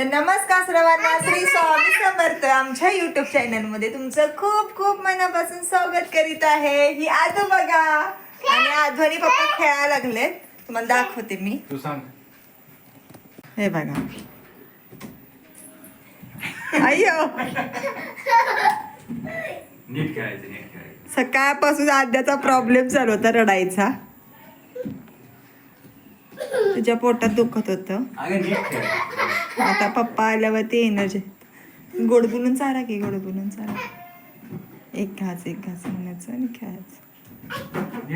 तर नमस्कार सर्वांना श्री स्वामी समर्थ आमच्या युट्यूब चॅनलमध्ये तुमचं खूप खूप मनापासून स्वागत करीत आहे. ही आजू बघा. आणि आजोनी पप्पा खेळायला लागलेत. तुम्हाला दाखवते मी. तू सांग. हे बघा. अय्यो. नीट खेळायचं नीट खेळायचं. सकाळपासून आद्याचा प्रॉब्लेम चालू होता रडायचा. तुझ्या पोटात दुखत होतं. अगं नीट खेळायचं. आता पप्पा आल्यावरती एनर्जी गोड बोलून चारा की गोड बोलून चारा एक घास एक घास म्हणायचं आणि खेळायचं.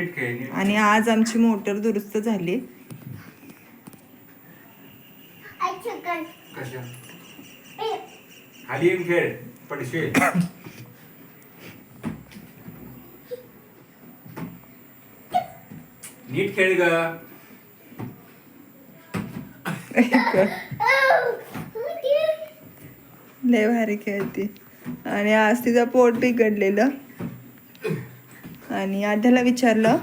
आणि आज आमची मोटर दुरुस्त झाली. नीट खेळ ग. लय भारी खेळते. आणि आज तिचं पोट बिघडलेलं. आणि आध्याला विचारलं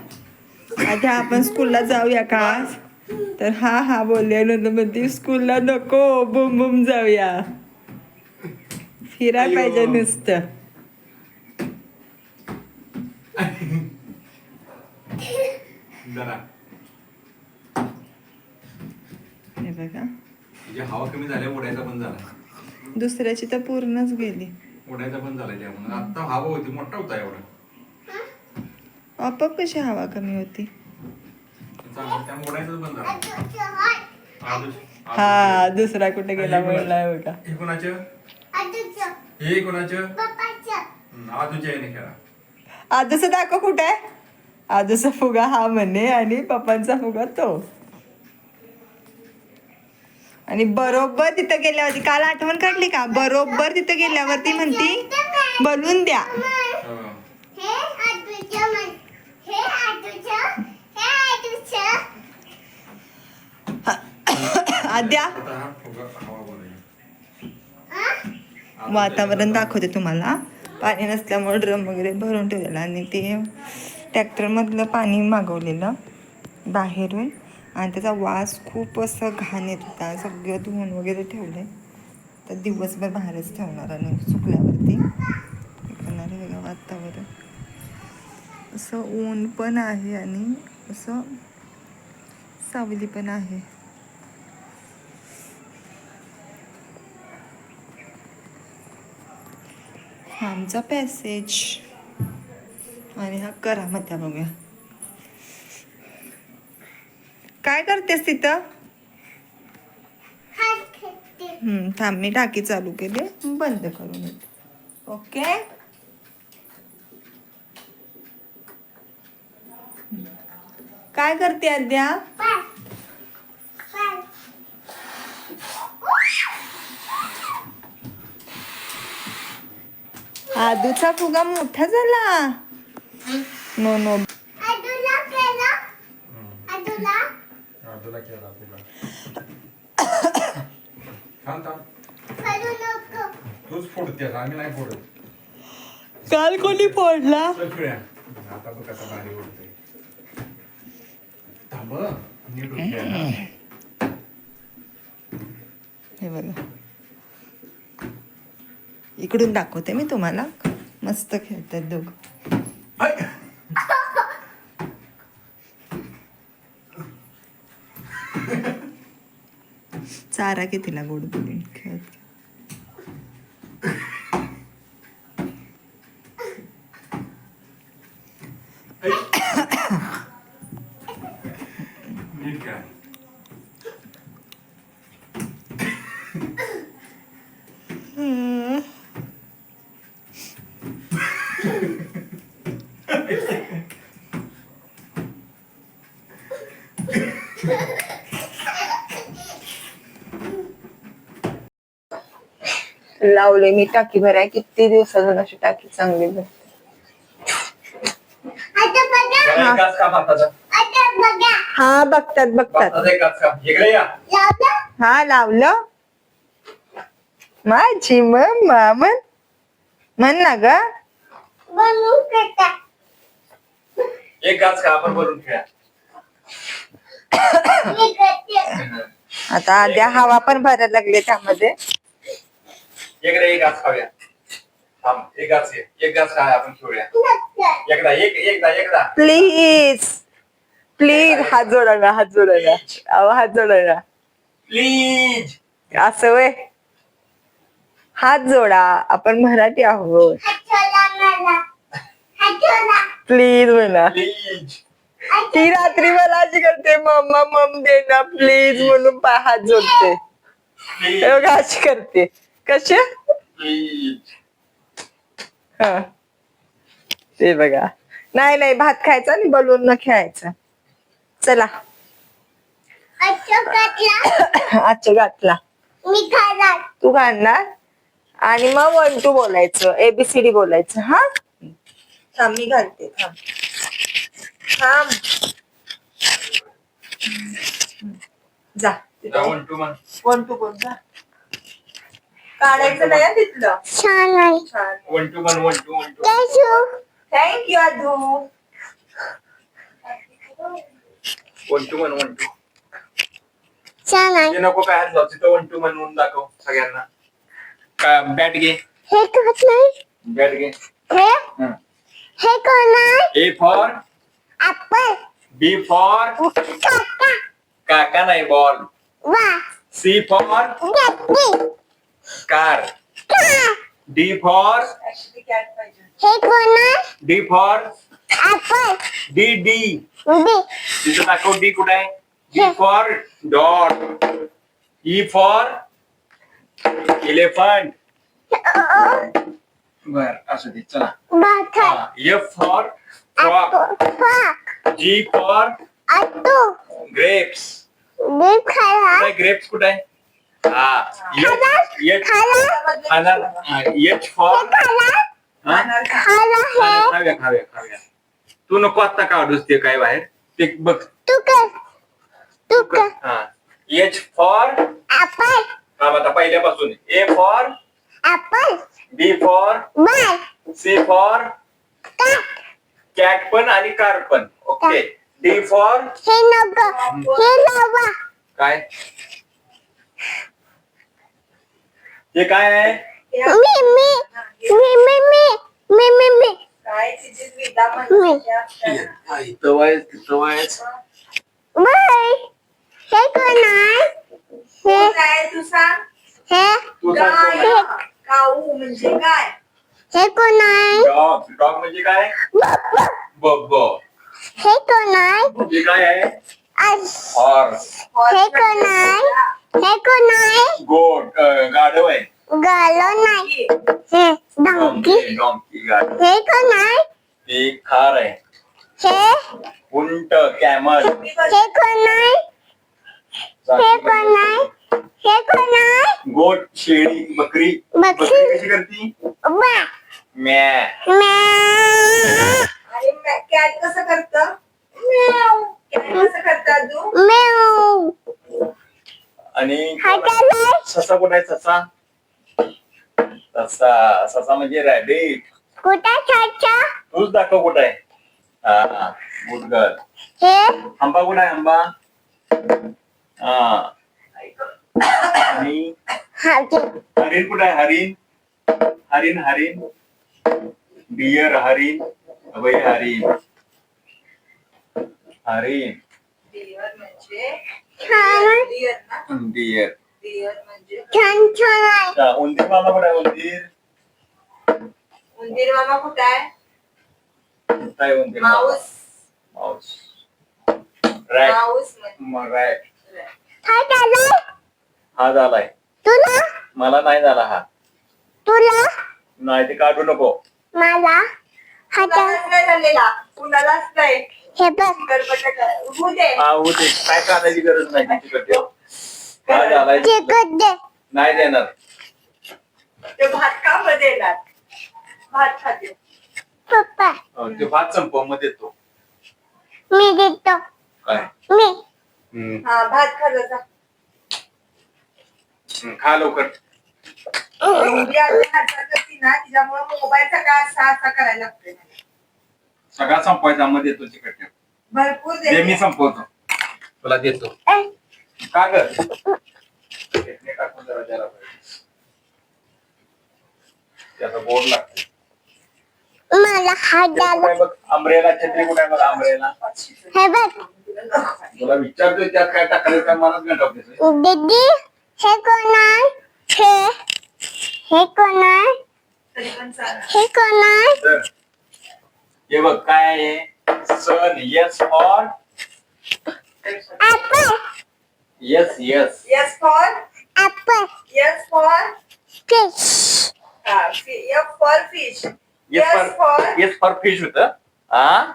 आध्या आपण स्कूलला जाऊया का आज? तर हा हा बोलले म्हणते स्कूलला नको बुम बुम जाऊया. फिरायला पाहिजे. नुसतं. जरा. बघा तुझी हवा कमी झाल्या उडायचा पण झाला. दुसऱ्याची तर पूर्णच गेली. उडायचा पण झाला त्यामुळे आता हवा होती मोठा होता एवढा. आपोआप कशी हवा कमी होती? चांगला त्यामुळे उडायचाच पण झाला. आदुष- हा. दुसरा. कुठे गेला? म्हणलाय बघा. हे कोणाचं? हे कोणाचं? हं, आदूच्या याने खेळा. आजूचा दाखव कुठे? आहे आजूचा फुगा हा म्हणे आणि पप्पांचा फुगा तो. आणि बरोबर तिथं गेल्यावरती. काल आठवण काढली का? बरोबर तिथं गेल्यावरती म्हणती बलून द्या. आद्या. वातावरण दाखवते तुम्हाला. पाणी नसल्यामुळे ड्रम वगैरे भरून ठेवलेला आणि ते ट्रॅक्टरमधलं पाणी मागवलेलं बाहेरून. आणि त्याचा वास खूप असं घाण येत होता. सगळं धुवून वगैरे ठेवलं तर दिवसभर बाहेरच ठेवणार आणि सुकल्यावरती. करणार आहे वेगळं वातावरण. असं ऊन पण आहे आणि असं सावली पण आहे. हा आमचा पॅसेज आणि हा करा मग त्या बघूया. काय करतेस तिथं? हम्म, थांब मी टाकी चालू केली. बंद करून येते. ओके? काय करते अद्या आदूचा फुगा मोठा झाला. No no. आदूला खेळा फुगा थांब थांब. तूच फोडतेस आम्ही नाही फोडत. काल कोणी फोडला? चल खेळूया. आता बघ कसा भारी उडतोय. थांब नीट उठ खेळा. हे बघा. इकडून दाखवते मी तुम्हाला. मस्त खेळतात दोघ. सारा कितीला गोड बोलून खेळत नीट लावले मी टाकी भराय किती दिवसातून अशी टाकी चांगली भरते. हा बघतात बघतात. हा लावलं. माझी मम्मा म्हण म्हण ना ग. आता? आद्या हवा पण भरायला लागली त्यामध्ये एकदा एक घास खाऊया. थांब एक घास घे. एक घास खा आपण खेळूया. एकदा एक एकदा एकदा. प्लीज प्लीज हात जोडा ना हात जोडा ना अहो हात जोडा ना प्लीज असं वय. हात जोडा आपण मराठी आहोत. प्लीज म्हणा प्लीज ती रात्री मला अशी करते मम्मा मम दे ना प्लीज म्हणून पा हात जोडते. अशी करते. हा. ते बघा. नाही नाही भात खायचा आणि बलून न खेळायचं. चला. आजच्या घातला. मी खाणार. तू घालणार? आणि मग वन टू बोलायचं. एबीसीडी बोलायचं. हा? थांब मी घालते. थांब. थांब. जा. वन टू मन वन टू बोल जा. काढायचं नाही हं तिथलं. छान आहे. छान. वन टू मन one two one two thank you अधू वन टू मन वन टू छान आहे. नको काय हात लावू तिथं वन टू मन म्हणून दाखव सगळ्यांना. काय बॅट घे. हे करत नाही बॅट घे. हे? हे. कोण आहे? ए फॉर आपण बी फॉर काका. काका नाही बॉल वा. सी फॉर गप्पी कार। डी फॉर हे? कोण डी फॉर आपण डी डी तिथं दाखव डी कुठे आहे D for dot E for elephant बर असू दे चला। F for frock G for grapes grapes कुठे आहे हा? एच फॉर हे खाव्या खाव्या खाव्या तू नको आता काढूस ते काय बाहेर. ते बघ. तू कर. तू कर. हा. एच फॉर हा आता पहिल्यापासून. A for B for bye C for का कॅट पण आणि कार पण. ओके. डी फॉर हे नको हे लावा काय? हे काय आहे मी मी मी मी मी मी मी मी काय तिची विदा म्हणते इथं वायच तिथं वायच बाय हे कोण आहे हे काय तू सांग हे तू सांग कोण आहे? हे काऊ म्हणजे काय हे कोण आहे डॉग डॉग म्हणजे काय बाबा. बब हे कोण आहे म्हणजे काय आहे हॉर्स हे कोण आहे? हे कोण आहे? गोट गाढव आहे. गालो नाही. हे डंकी. डॉंकी गाढव. हे कोण आहे? ती खार आहे. हे? उंट कॅमल. हे कोण आहे? हे कोण आहे? हे कोण आहे? गोट शेळी बकरी. बकरी. बकरी कशी करती? बा. म्या. म्याव आणि कॅट कसं करत? कॅट कसं करतात तू? म्याव आणि ससा कुठे आहे ससा? ससा ससा म्हणजे रॅबिट तूच दाखव कुठे आहे. हा गुड गर्ल हे? आंबा कुठे आहे आंबा? हा. आणि? हरिण. कुठे आहे हरिण? हरिण हरिण. डियर हरिण. अभय हरिण. हरिण डिअर म्हणजे डिअर ना? डिअर म्हणजे छान छान आहे अच्छा, उंदीर मामा कुठे आहे उंदीर? उंदीर मामा कुठं आहे? कुठे आहे उंदीर मामा? माऊस. माऊस. रॅट माऊस म्हणजे रॅट काय झालंय हा झालाय. तुला? मला नाही झाला हा. तुला? नाही ते काढू नको. मला? नाही झालेला. कुणालाच नाही. हे बघ. गडबड होऊ दे. हा होते काय काढायची गरज नाही दे. नाही देणार. ते भात का मध्ये येणार भात खाते. पप्पा. हो, ते भात संपव मग देतो. मी देतो. काय? मी. हम्म, हा भात खाल्ला जा हम्म, खा लवकर. एवढी आली हातात करती ना तिच्यामुळे मोबाईलचा काय असा असा करायला लागतोय. सगळा संपवायचा मग देतो तिकडे भरपूर दे मी संपवतो. तुला देतो. ए, का ग? चटणी टाकून जरा द्यायला पाहिजे. त्याचा बोर्ड लागतो. मला हात बघ? अमरेला छत्री कुठे बघ? अमरेला हे बघ. तुला विचारतोय त्यात काय टाकलं काय मलाच गंडवतेस दीदी हे कोण आहे? हे. हे कोण आहे? हे कोण आहे? हे बघ काय आहे? Sun yes for apple yes yes Yes for? Apple yes for? Fish uh, fi- F for fish. Yes Yes for yes for fish होत. हा.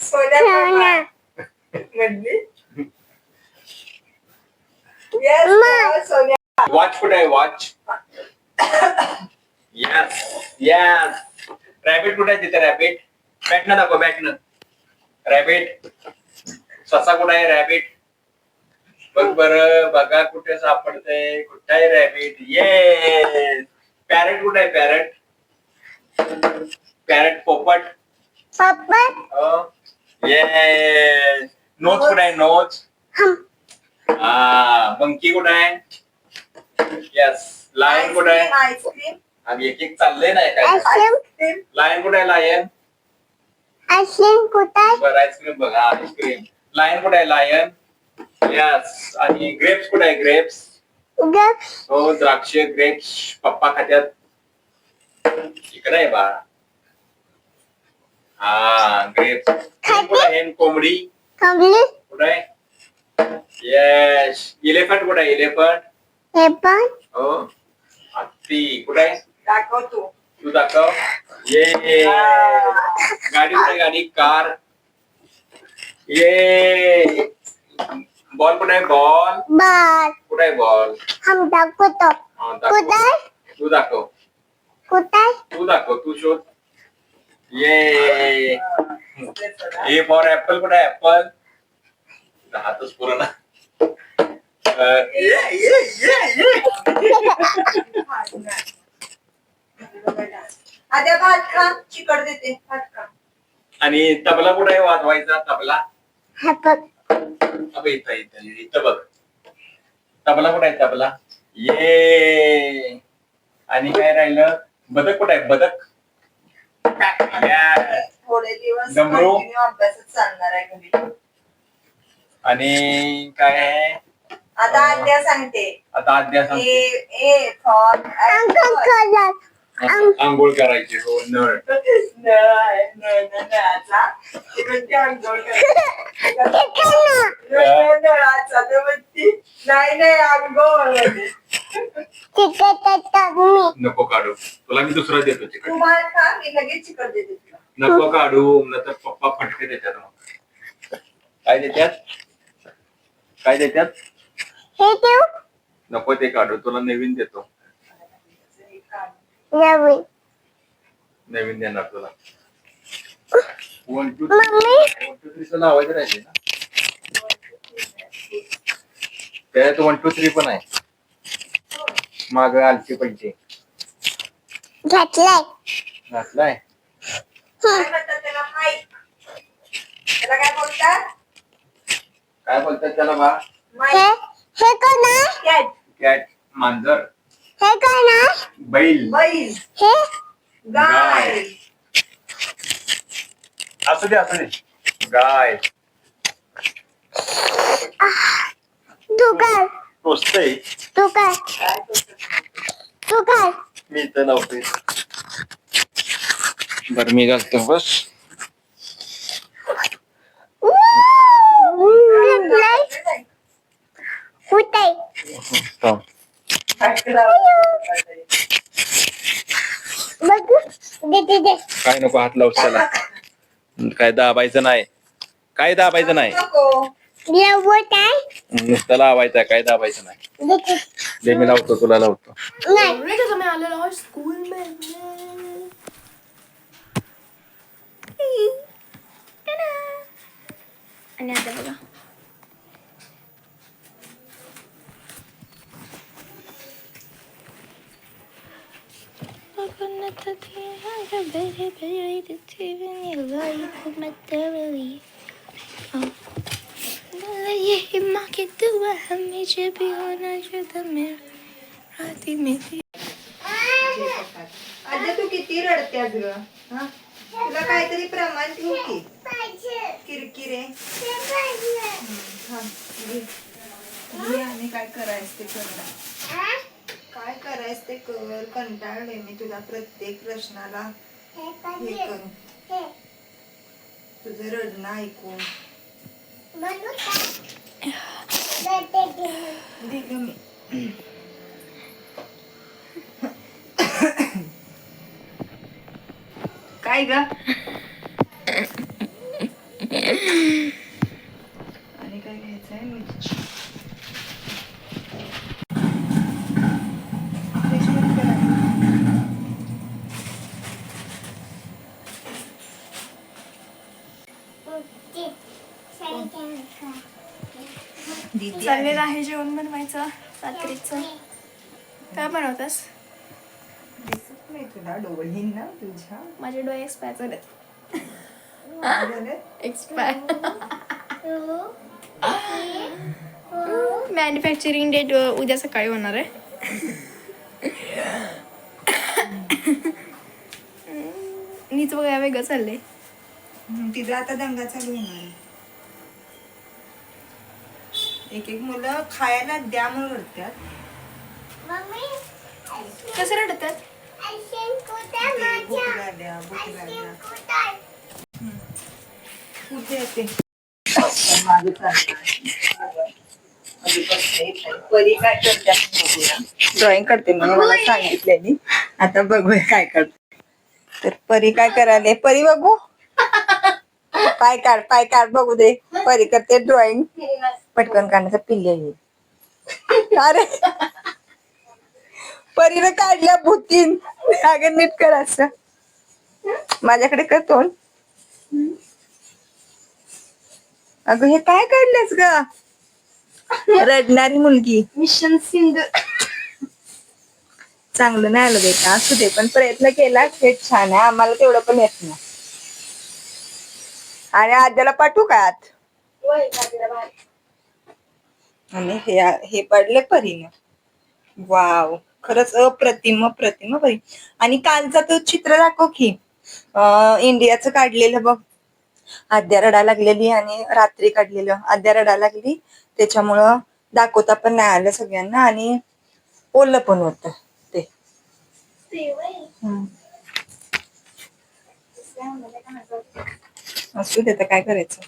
सोना म्हणली? Yes Ma. for सोन्या वॉच कुठे आहे वॉच येस येस रॅबिट कुठे आहे तिथे रॅबिट बॅटनं दाखव बॅटनं रॅबिट ससा कुठे आहे रॅबिट बघ बर बघा कुठे सापडतंय. कुठे आहे रॅबिट ये पॅरेट कुठे आहे पॅरेट पॅरेट पोपट. ये नोज कुठे आहे हा मंकी कुठे आहे? येस लायन कुठे आहे? एक एक चाललंय नाही काय लायन कुठे आहे लायन आईस्क्रीम कुठे बरं आईस्क्रीम बघा आईस्क्रीम लायन कुठे आहे? लायन यस आणि ग्रेप्स कुठे आहे? ग्रेप्स गप्स हो द्राक्ष ग्रेप्स पप्पा खात्यात. इकडे आहे बा. हा ग्रेप्स कुठे आहे? कोंबडी. कमली कुठे आहे? येस इलेफंट कुठे आहे? इलेफंट हे पण? हो. हत्ती कुठे आहे? दाखव तू. तू दाखव. ये. गाडी गाडी. कार. ये. बॉल कुठे आहे? बॉल. बार कुठे आहे बॉल? हम दाखवतो. हा, दाखव. कुठे तू दाखव. कुठे तू दाखव. तू शोध. ये. ए फॉर ऍपल कुठे आहे? ऍपल. हातच पुरं ना. अं, ये ये ये ये. आद्या भात खा चिकट देते भात खा. आणि तबला कुठे आहे वाजवायचा? तबला? हे अबे इथं इथं इथं बघ. तबला कुठे आहे तबला? ये. आणि काय राहिलं? बदक कुठे आहे? बदक? Yes. थोडे दिवस डमरू. कंटिन्यू अभ्यासच चालणार आहे घरी. आणि काय आहे? आता आद्या सांगते. आता आद्या सांगते. ए फॉर आंघोळ करायची हो नळ. नळाचा ठिकाणं नळाचा नाही नाही चिकट मी नको काढू. तुला मी दुसरा देतो चिकन तुम्हाला खा मी लगेच चिकट. देते तुला नको काढू नंतर पप्पा फटके देतात मग. काय देतात? काय देतात? हे नको ते काढू तुला नवीन देतो. नवीन. नवीन देणार तुला. One two mummy one two three लावायचं राहिले ना. त्यात वन टू थ्री पण आहे. माग आलची पैसे. घेतलाय. घातलाय? काय म्हणतात त्याला माईक त्याला काय बोलतात काय बोलतात त्याला बा? हे माईक हे कोण आहे? कॅट कॅट मांजर. हे कोण आहे बैल. बैल. हे? गाय. असू दे असू दे. गाय. काय? टोचतय काय काय? तू काय? मी इथं लावतोय बर मी घालतो. बस. घेतलाय कुठे थांब. काय करावं? बघ दे दे दे काय नको हात लावू त्याला. काय दाबायचं नाही. काय दाबायचं नाही. नुसतं लावायचं काय दाबायचं नाही. दे मी लावतो तुला लावतो. नाही. Recuerda que me كنا de school, man. आणि आता बघा ये माँ की दुआ हमें जब भी होना जुदा मेरा तू किती रडते ग हा? तुला काहीतरी प्रमाण ठेव की. किरकिरे आणि काय करायचं ते करणार काय करायचं ते कर कंटाळले मी तुला प्रत्येक प्रश्नाला. हे करू. तुझं रडणं ऐकून. मी. काय ग आणि काय घ्यायचंय मिरची फ्रेशमध्ये करा. दीदी चाललेलं आहे. जेवण बनवायचं रात्रीचं. काय बनवतास? दिसत नाही तुला डोळीन ना तुझ्या? माझे डोळे एक्सपायर झाले? एक्सपायर मॅन्युफॅक्चरिंग डेट उद्या सकाळी होणार आहे. नीच बघा वेगळं चाललंय. तिचा आता दंगा चालू होणार एक एक मुलं खायला द्या म्हणून रडतात. कसं रडतात? कुठे येते परी काय करते ड्रॉइंग करते म्हणून मला सांगितलेली आता बघूया काय करते. तर परी काय करायला? परी बघू? पाय काढ पाय काढ बघू दे. परी करते ड्रॉइंग पटकन काढण्याचा पिल्ले येईल अरे. परीनं काढल्या भूतीन. अगं नीट कर असं. माझ्याकडे कर तोंड. अगं हे काय काढलेस ग? रडणारी मुलगी. मिशन सिंध. चांगलं नाही आलं बेटा असू दे पण प्रयत्न केला हे छान आहे. आम्हाला तेवढं पण येत नाही. आणि आद्याला पाठवू का आत? आणि हे हे पडले परीनं वाव खरंच अप्रतिम अप्रतिम परी आणि कालचा तो चित्र दाखव की इंडियाचं काढलेलं बघ. आद्या रडा लागलेली आणि रात्री काढलेलं. आद्या रडा लागली त्याच्यामुळं दाखवता पण नाही आलं सगळ्यांना आणि ओलं पण होत ते. असू दे तर काय करायचं.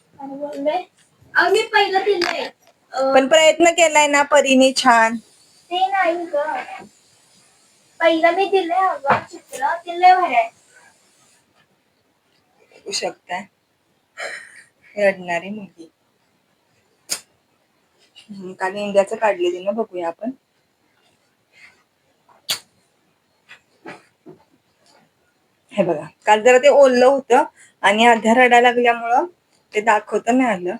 मी पहिलं दिलंय. पण प्रयत्न केलाय ना परीने छान. ते नाही ग. पहिलं मी अगं चित्र ते लय भारी आहे. बघू शकताय. रडणारी मुलगी. हम्म, काल इंडियाचं काढलेली ना बघूया आपण. हे बघा काल जरा ते ओललं होतं आणि अर्ध्या रडा लागल्यामुळं ते दाखवता नाही आलं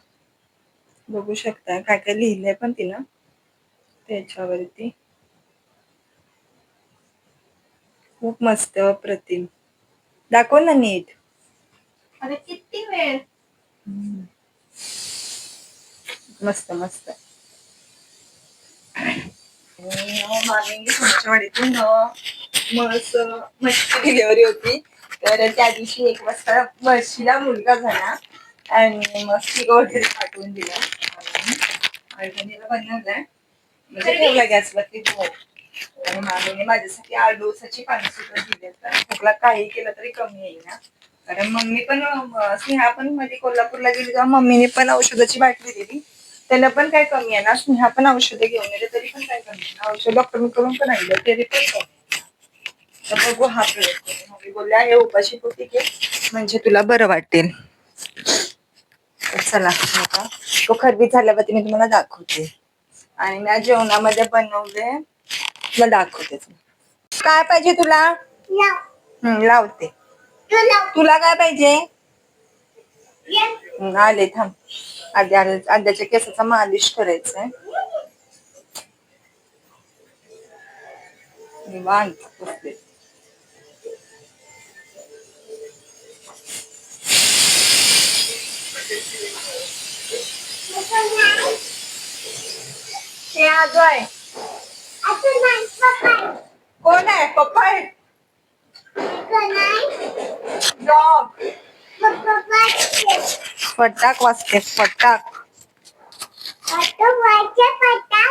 बघू शकता. काय काय लिहिलंय पण तिनं त्याच्यावरती. खूप मस्त प्रतिम. दाखव ना नीट. अरे किती वेळ? मस्त मस्त. वाडीतून मस्त मच्छी डिलिव्हरी होती. तर त्या दिवशी एक वाजता म्हशीला मुलगा झाला. आणि मग ती वगैरे पाठवून दिला. अडचणीला बनवलाय. म्हणजे ठेवला गॅसवरती हो आणि मामीने माझ्यासाठी आठ दिवसाची पाणी सुद्धा दिली खोकला काही केलं तरी कमी येईल ना. कारण मम्मी पण स्नेहा पण मध्ये कोल्हापूरला गेली तेव्हा मम्मीने पण औषधाची बाटली दिली. त्याला पण काय कमी आहे ना? स्नेहा पण औषधं घेऊन येते तरी पण काय कमी आहे ना? औषध डॉक्टरने करून पण आणलं तरी पण कमी आहे. तर बघू हा प्रयोग करून मम्मी बोलल्या हे उपाशी पोटी घे. म्हणजे तुला बरं वाटेल. चला आता तो खरबी झाल्यावरती मी तुम्हाला दाखवते. आणि मी जेवणामध्ये बनवले तुला दाखवते. काय पाहिजे तुला? हम्म, लावते. तुला काय पाहिजे? आले थांब. आद्या आद्याच्या केसाचा मालिश करायचंय. निवांत हे आजो आहे कोण आहे? पप्पा आहे डॉग पप्पा फटाक वाजते फटाक. आता वाचा पटा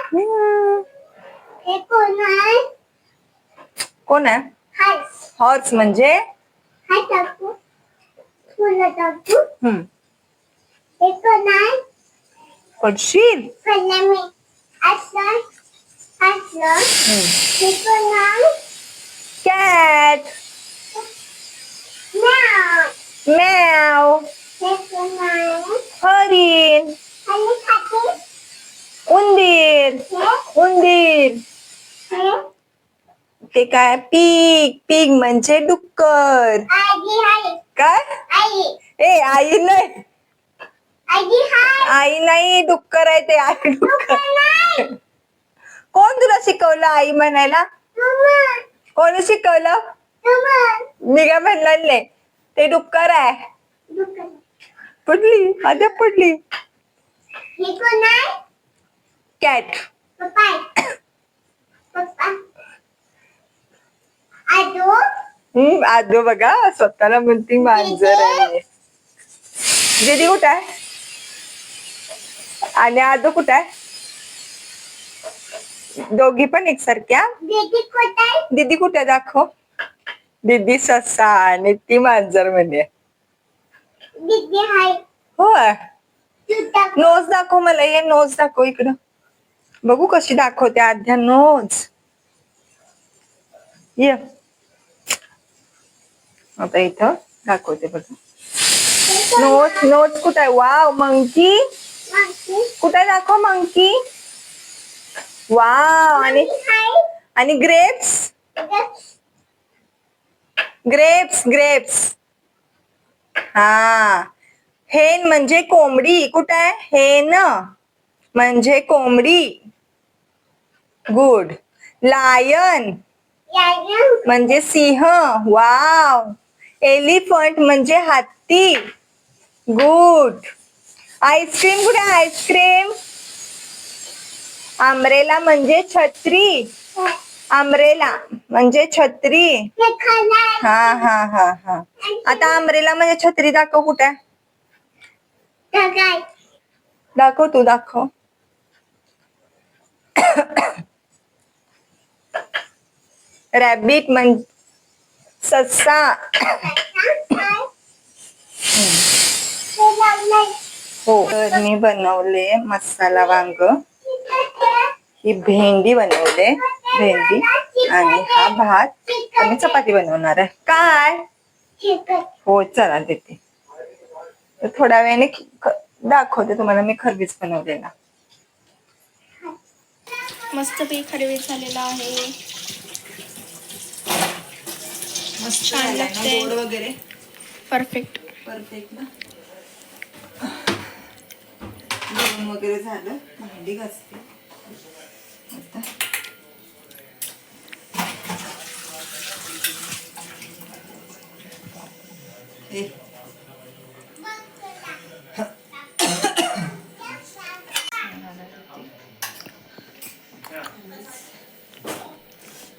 हे कोण आहे? हॉर्स म्हणजे? हम्म. पडशील? फुलं मी असं असं हे कोण आहे कॅट म्याव मॅव हे कोण आहे हरिण आणि खाते उंदीर हे उंदीर हे ते काय पीक पीक म्हणजे डुक्कर आजी आहे काय आई ए आई नाही आजी हाय आई नाही डुक्कर आहे ते. आई डुक्कर. कोण तुला शिकवलं आई म्हणायला? कोणी शिकवलं? मी काय म्हणणार नाही. ते डुक्कर आहे. पडली आद्या पडली हे कॅट. आजो? बघा स्वतःला म्हणती मांजर आहे. दीदी कुठं आहे? आणि आजो कुठं आहे? दोघी पण एकसारख्या? दीदी कुठे दाखव. दीदी ससा आणि ती मांजर तू टाक नोज़ दाखव मला ये नोज़ दाखव इकडं. बघू कशी दाखवते आद्या नोज़. ये. आता इथं दाखवते बघा. नोज़ नोज़ कुठं वाव मंकी. कुठे दाखव मंकी? वाव आणि आणि ग्रेप्स? Grapes grapes. हा. हेन म्हणजे कोंबडी. कुठं आहे? हेन म्हणजे कोंबडी. गुड. लायन. म्हणजे सिंह. वाव. एलिफंट म्हणजे हत्ती. गुड. आईस्क्रीम कुठे आहे? आईस्क्रीम? आंब्रेला म्हणजे छत्री. आंब्रेला म्हणजे छत्री. हे हा हा हा. आता आंब्रेला म्हणजे छत्री दाखव कुठे? दाखव तू दाखव. रॅबिट म्हण ससा. हो तर मी बनवले मसाला वांग. ही भेंडी बनवले भेंडी आणि हा भात. मी चपाती बनवणार आहे. काय? हो चला देते. तर थोड्या वेळाने दाखवते तुम्हाला मी खरबीज बनवलेला. मस्त पैकी खडवे झालेला आहे. छान लागते. वगैरे. परफेक्ट परफेक्ट ना? जेवण वगैरे झालं भांडी घासते आता हे.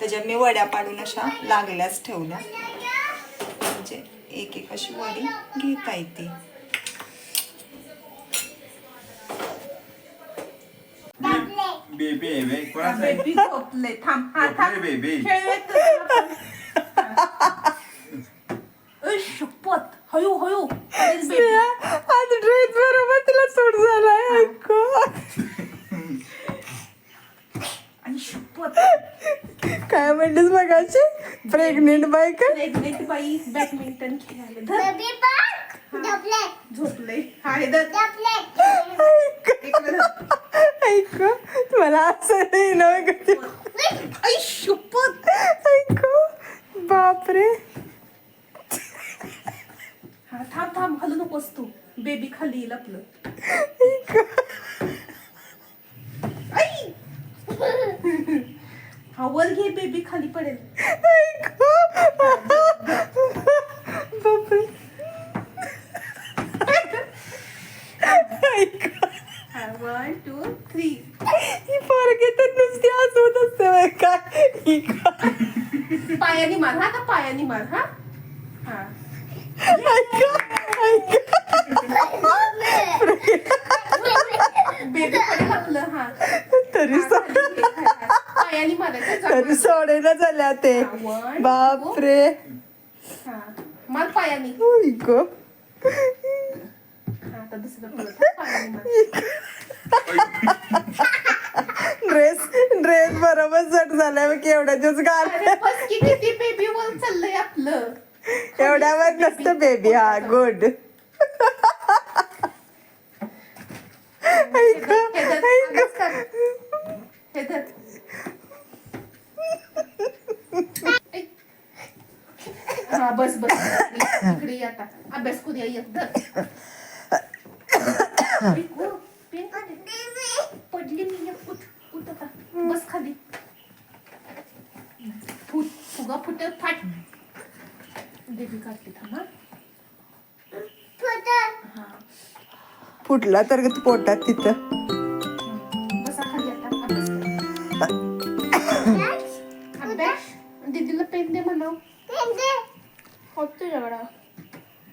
त्याच्या मी वड्या पाडून अशा लागल्याच ठेवल्या. म्हणजे एक एक अशी वडी घेता येते. बेबी आहे बे. कोणाचं आहे? बेबी झोपले थांब हा थांब झोपले बेबी खेळत शपथ हळू हळू Please, baby. आज ड्रेस बरोबर तिला सूट झालाय ऐकू आणि शपथ काय म्हणतेस मगाशी प्रेग्नेंट बाय का प्रेग्नेंट बाई बॅडमिंटन खेळायला धर. बेबी झोपले हा हे धर. डबलेट इकडे धर. ऐक मला असं नाही ना आई शपथ. ऐक. बापरे. हा थांब थांब हलू नकोस तू. बेबी खाली येईल आपलं. हा वर घे बेबी खाली पडेल ऐक बापरे ऐक हा वन टू थ्री ही पोर पोरगी तर नुसती हसवत असते बाई, काय? पायानी मार हा का पायानी मार हा. हा. बेबी हा. तरी हा, खाली, खाली. पायानी मारायचं तरी सोडेना झाल्या ते बापरे हा मार पायानी उई गं. हा आता दुसरं परत हा, पायानी मार ड्रेस ड्रेस बरोबर सेट झालाय मग एवढ्या दिवस घाल अरे बस की किती बेबी वर चाललंय आपलं. एवढ्यावर नसतं बेबी हा गुड. हा बस बस इकडे- ये आता. अभ्यास करूया धर. पडली मी एक उठ उठ आता. बस खाली. फुट फुगा फुट. फाट बेबी काढते थांबा. हा. फुटला तर ग पोटात तिथं. बसा खाली आता अभ्यास कर. अभ्यास. दीदीला पेन दे म्हणाव. होत तुझ्याकडं.